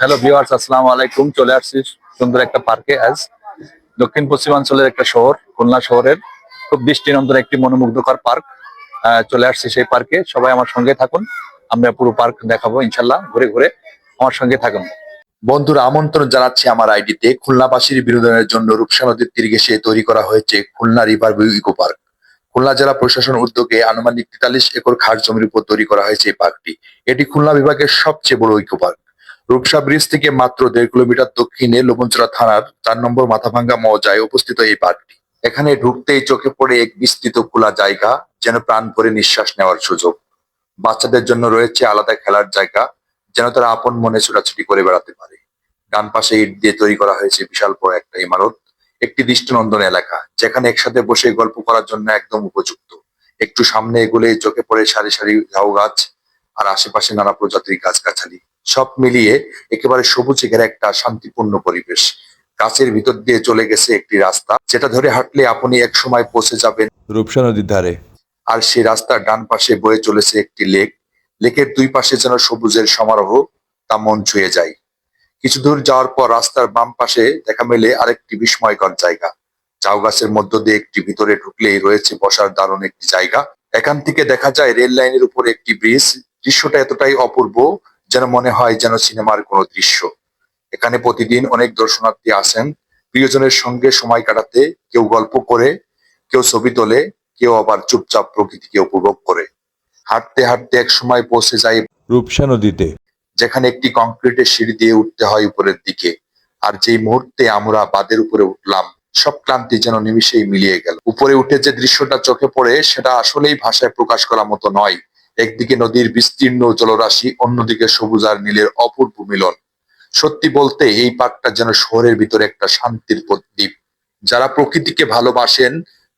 Hello viewers আসসালামু আলাইকুম। চলে আসছি সুন্দর একটা পার্কে আজ। দক্ষিণ পশ্চিমাঞ্চলের একটা শহর, খুলনা শহরের। খুব দৃষ্টিনন্দন একটি মনোমুগ্ধকর পার্ক। চলে আসছি সেই পার্কে। সবাই আমার সঙ্গে থাকুন। আমরা পুরো পার্ক দেখাবো ইনশাল্লাহ ঘুরে ঘুরে আমার সঙ্গে থাকুন। বন্ধুরা, আমন্ত্রণ জানাচ্ছি আমার আইডিতে। খুলনাবাসীর বিনোদনের জন্য রূপসা নদীর তীর ঘেঁষে তৈরি করা হয়েছে Khulna river view eco park. Khulna জেলা প্রশাসন উদ্যোগে আনুমানিক তেতাল্লিশ একর খাস জমির উপর তৈরি করা হয়েছে এই পার্কটি। এটি খুলনা বিভাগের সবচেয়ে বড় ইকো পার্ক। রূপসা ব্রিজ থেকে মাত্র দেড় কিলোমিটার দক্ষিণে লোবনচড়া থানার চার নম্বর মাথাভাঙ্গা মৌজায় অবস্থিত এই পার্কটি। এখানে ঢুকতেই চোখে পড়ে এক বিস্তৃত খোলা জায়গা, যেন প্রাণ ভরে নিঃশ্বাস নেওয়ার সুযোগ। বাচ্চাদের জন্য রয়েছে আলাদা খেলার জায়গা, যেন তারা আপন মনে ছোটাছুটি করে বেড়াতে পারে। ডান পাশে ইট দিয়ে তৈরি করা হয়েছে বিশাল বড় একটা ইমারত, একটি দৃষ্টিনন্দন এলাকা, যেখানে একসাথে বসে গল্প করার জন্য একদম উপযুক্ত। একটু সামনে এগুলে চোখে পড়ে সারি সারি ঝাউ গাছ আর আশেপাশে নানা প্রজাতির গাছগাছালি। সব মিলিয়ে একেবারে সবুজে ঘেরা একটা শান্তিপূর্ণ পরিবেশ। গাছের ভিতর দিয়ে চলে গেছে একটি রাস্তা। যেটা ধরে হাঁটলে আপনি এক সময় পৌঁছে যাবেন। রূপসা নদীর ধারে। আর সেই রাস্তার ডান পাশে বয়ে চলেছে একটি লেক। লেকের দুই পাশে যেন সবুজের সমারোহ তা মন ছুঁয়ে যায়। কিছু দূর যাওয়ার পর রাস্তার বাম পাশে দেখা মেলে আরেকটি বিস্ময়কর জায়গা। ঝাউ গাছের মধ্য দিয়ে একটি ভিতরে ঢুকলেই রয়েছে বসার দারুণ একটি জায়গা। এখান থেকে দেখা যায় রেল লাইনের উপরে একটি ব্রিজ। দৃশ্যটা এতটাই অপূর্ব যেন মনে হয় যেন সিনেমার কোনো দৃশ্য। এখানে প্রতিদিন অনেক দর্শনার্থী আসেন। প্রিয়জনের সঙ্গে সময় কাটাতে কেউ গল্প করে কেউ ছবি তোলে কেউ আবার চুপচাপ প্রকৃতিকে উপভোগ করে। হাঁটতে হাঁটতে এক সময় পৌঁছে যায় রূপসা নদীতে। যেখানে একটি কংক্রিটের সিঁড়ি দিয়ে উঠতে হয় উপরের দিকে। আর যেই মুহূর্তে আমরা বাদের উপরে উঠলাম সব ক্লান্তি যেন নিমিষেই মিলিয়ে গেল। উপরে উঠে যে দৃশ্যটা চোখে পড়ে সেটা আসলেই ভাষায় প্রকাশ করার মতো নয়। একদিকে নদীর বিস্তীর্ণ জলরাশি, অন্যদিকে সবুজ আর নীলের অপূর্ব মিলন। সত্যি বলতে, এই পার্কটা যেন শহরের ভিতরে একটা শান্তির দ্বীপ যারা প্রকৃতিকে ভালোবাসেন,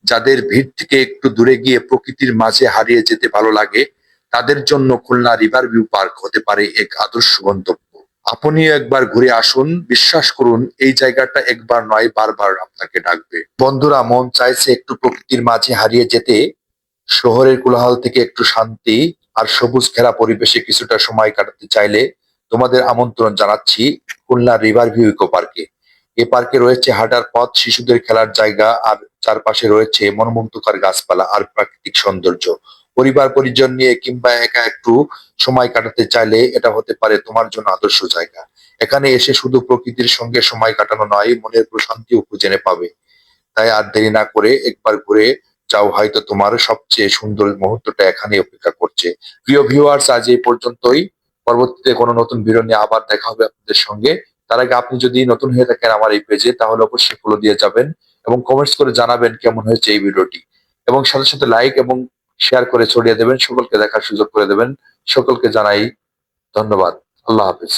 যাদের ভিড় থেকে একটু দূরে গিয়ে প্রকৃতির মাঝে হারিয়ে যেতে ভালো লাগে, তাদের জন্য খুলনা রিভার ভিউ পার্ক হতে পারে এক আদর্শ গন্তব্য। আপনিও একবার ঘুরে আসুন, বিশ্বাস করুন, এই জায়গাটা একবার নয়, বারবার আপনাকে ডাকবে। বন্ধুরা, মন চাইছে একটু প্রকৃতির মাঝে হারিয়ে যেতে শহরের কোলাহল থেকে একটু শান্তি আর সবুজ ঘেরা পরিবেশে কিছুটা সময় কাটাতে চাইলে তোমাদের আমন্ত্রণ জানাচ্ছি খুলনা রিভার ভিউ ইকো পার্কে এ। পার্কে রয়েছে হাঁটার পথ, শিশুদের খেলার জায়গা আর চারপাশে রয়েছে মনোমুগ্ধকর গাছপালা আর প্রাকৃতিক সৌন্দর্য। পরিবার পরিজন নিয়ে কিংবা একা একটু সময় কাটাতে চাইলে এটা হতে পারে তোমার জন্য আদর্শ জায়গা। এখানে এসে শুধু প্রকৃতির সঙ্গে সময় কাটানো নয়, মনের প্রশান্তিও খুঁজে পাবে। তাই আর দেরি না করে একবার ঘুরে যাও হয়তো তোমার সবচেয়ে সুন্দর মুহূর্তটা এখানে অপেক্ষা করছে। প্রিয় ভিউয়ার্স আজ এই পর্যন্তই। পরবর্তীতে কোনো নতুন ভিডিও নিয়ে আবার দেখা হবে আপনাদের সঙ্গে। তার আগে আপনি যদি নতুন হয়ে থাকেন আমার এই পেজে তাহলে অবশ্যই ফলো দিয়ে যাবেন এবং কমেন্টস করে জানাবেন কেমন হয়েছে এই ভিডিওটি এবং সাথে সাথে লাইক এবং শেয়ার করে ছড়িয়ে দেবেন, সকলকে দেখার সুযোগ করে দেবেন। সকলকে জানাই ধন্যবাদ। আল্লাহ হাফিজ।